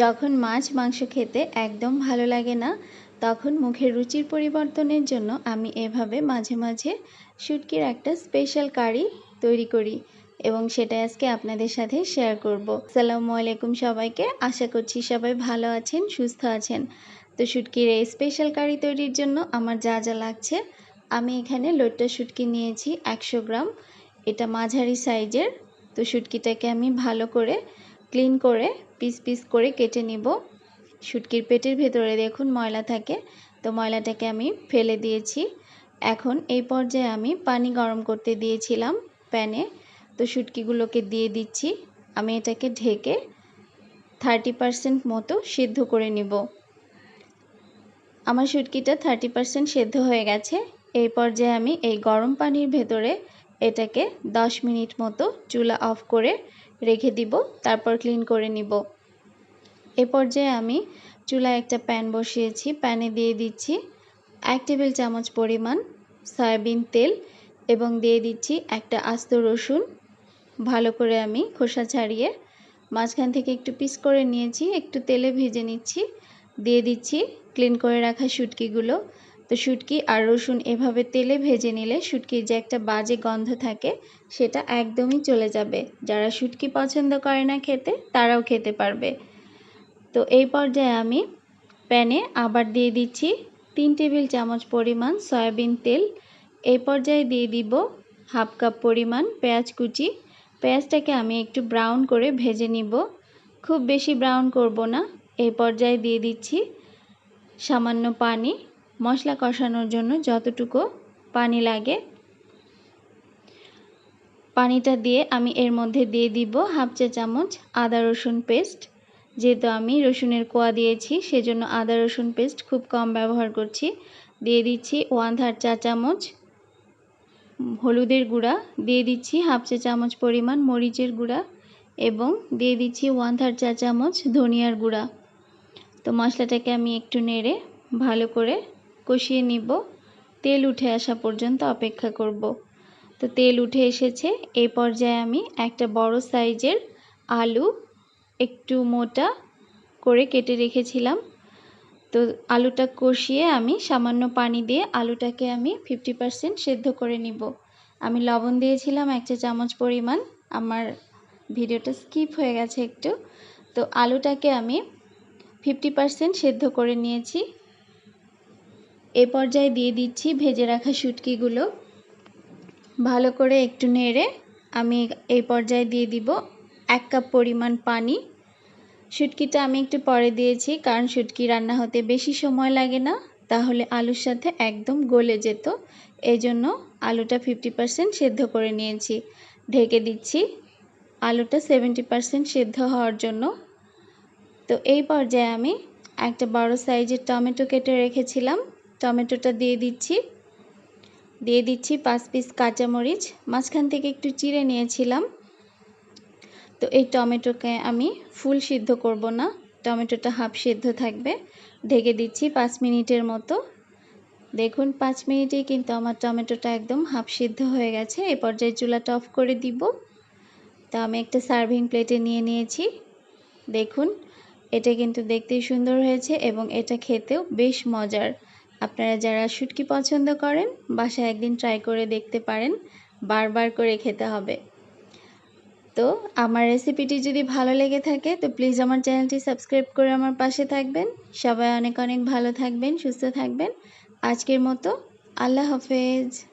যখন মাছ মাংস খেতে একদম ভালো লাগে না, তখন মুখের রুচির পরিবর্তনের জন্য আমি এভাবে মাঝে মাঝে শুটকির একটা স্পেশাল কারি তৈরি করি এবং সেটা আজকে আপনাদের সাথে শেয়ার করব। সালামু আলাইকুম সবাইকে। আশা করছি সবাই ভালো আছেন, সুস্থ আছেন। তো শুটকির এই স্পেশাল কারি তৈরির জন্য আমার যা যা লাগছে, আমি এখানে লোট্টা শুটকি নিয়েছি একশো গ্রাম। এটা মাঝারি সাইজের তো শুটকিটাকে আমি ভালো করে ক্লিন করে পিস পিস করে কেটে নিব। শুটকির পেটের ভেতরে দেখুন ময়লা থাকে। তো ময়লাটাকে আমি ফেলে দিয়েছি। এখন এই পর্যায়ে আমি পানি গরম করতে দিয়েছিলাম প্যানে। তো শুটকিগুলোকে দিয়ে দিচ্ছি। আমি এটাকে ঢেকে থার্টি পারসেন্ট মতো সিদ্ধ করে নিব। আমার শুটকিটা থার্টি পারসেন্ট সেদ্ধ হয়ে গেছে। এই পর্যায়ে আমি এই গরম পানির ভেতরে এটাকে 10 মিনিট মতো চুলা অফ করে রেখে দিব, তারপর ক্লিন করে নিব। এ পর্যায়ে আমি চুলায় একটা প্যান বসিয়েছি, প্যানে দিয়ে দিচ্ছি এক টেবিল চামচ পরিমাণ সয়াবিন তেল এবং দিয়ে দিচ্ছি একটা আস্ত রসুন। ভালো করে আমি খোসা ছাড়িয়ে মাঝখান থেকে একটু পিস করে নিয়েছি, একটু তেলে ভেজে নিচ্ছি, দিয়ে দিচ্ছি ক্লিন করে রাখা শুটকিগুলো। তো শুটকি আর রসুন এভাবে তেলে ভেজে নিলে শুটকির যে একটা বাজে গন্ধ থাকে, সেটা একদমই চলে যাবে। যারা শুটকি পছন্দ করে না খেতে, তারাও খেতে পারবে। তো এই পর্যায়ে আমি প্যানে আবার দিয়ে দিচ্ছি তিন টেবিল চামচ পরিমাণ সয়াবিন তেল। এই পর্যায়ে দিয়ে দিব হাফ কাপ পরিমাণ পেঁয়াজ কুচি। পেঁয়াজটাকে আমি একটু ব্রাউন করে ভেজে নিব। খুব বেশি ব্রাউন করব না। এই পর্যায়ে দিয়ে দিচ্ছি সামান্য পানি। মশলা কষানোর জন্য যতটুকু পানি লাগে, পানিটা দিয়ে আমি এর মধ্যে দিয়ে দিব হাফ চা চামচ আদা রসুন পেস্ট। যেহেতু আমি রসুনের কোয়া দিয়েছি, সেজন্য আদা রসুন পেস্ট খুব কম ব্যবহার করছি। দিয়ে দিচ্ছি ওয়ান থার্ড চা চামচ হলুদের গুঁড়া। দিয়ে দিচ্ছি হাফ চা চামচ পরিমাণ মরিচের গুঁড়া এবং দিয়ে দিচ্ছি ওয়ান থার্ড চা চামচ ধনিয়ার গুঁড়া। তো মশলাটাকে আমি একটু নেড়ে ভালো করে কষিয়ে নিব। তেল উঠে আসা পর্যন্ত অপেক্ষা করব। তো তেল উঠে এসেছে। এই পর্যায়ে আমি একটা বড় সাইজের আলু একটু মোটা করে কেটে রেখেছিলাম। তো আলুটা কষিয়ে আমি সামান্য পানি দিয়ে আলুটাকে আমি ফিফটি পারসেন্ট সেদ্ধ করে নিব। আমি লবণ দিয়েছিলাম এক চা চামচ পরিমাণ। আমার ভিডিওটা স্কিপ হয়ে গেছে একটু। তো আলুটাকে আমি ফিফটি পারসেন্ট সেদ্ধ করে নিয়েছি। এ পর্যায়ে দিয়ে দিচ্ছি ভেজে রাখা শুটকিগুলো। ভালো করে একটু নেড়ে আমি এই পর্যায়ে দিয়ে দিব এক কাপ পরিমাণ পানি। শুটকিটা আমি একটু পরে দিয়েছি কারণ শুটকি রান্না হতে বেশি সময় লাগে না, তাহলে আলুর সাথে একদম গলে যেত। এই জন্য আলুটা ফিফটি পারসেন্ট সেদ্ধ করে নিয়েছি। ঢেকে দিচ্ছি আলুটা সেভেন্টি পারসেন্ট সেদ্ধ হওয়ার জন্য। তো এই পর্যায়ে আমি একটা বড় সাইজের টমেটো কেটে রেখেছিলাম। টমেটোটা দিয়ে দিচ্ছি। দিয়ে দিচ্ছি পাঁচ পিস কাঁচামরিচ। মাঝখান থেকে একটু চিড়ে নিয়েছিলাম। তো এই টমেটোকে আমি ফুল সিদ্ধ করব না। টমেটোটা হাফ সিদ্ধ থাকবে। ঢেকে দিচ্ছি পাঁচ মিনিটের মতো। দেখুন, পাঁচ মিনিটেই কিন্তু আমার টমেটোটা একদম হাফ সিদ্ধ হয়ে গেছে। এ পর্যায়ে চুলাটা অফ করে দিব। তো আমি একটা সার্ভিং প্লেটে নিয়ে নিয়েছি। দেখুন, এটা কিন্তু দেখতেই সুন্দর হয়েছে এবং এটা খেতেও বেশ মজার। আপনারা যারা শুটকি পছন্দ করেন, বাসায় একদিন ট্রাই করে দেখতে পারেন, বারবার করে খেতে হবে। তো আমার রেসিপিটি যদি ভালো লেগে থাকে, তো প্লিজ আমার চ্যানেলটি সাবস্ক্রাইব করে আমার পাশে থাকবেন। সবাই অনেক অনেক ভালো থাকবেন, সুস্থ থাকবেন। আজকের মতো আল্লাহ হাফেজ।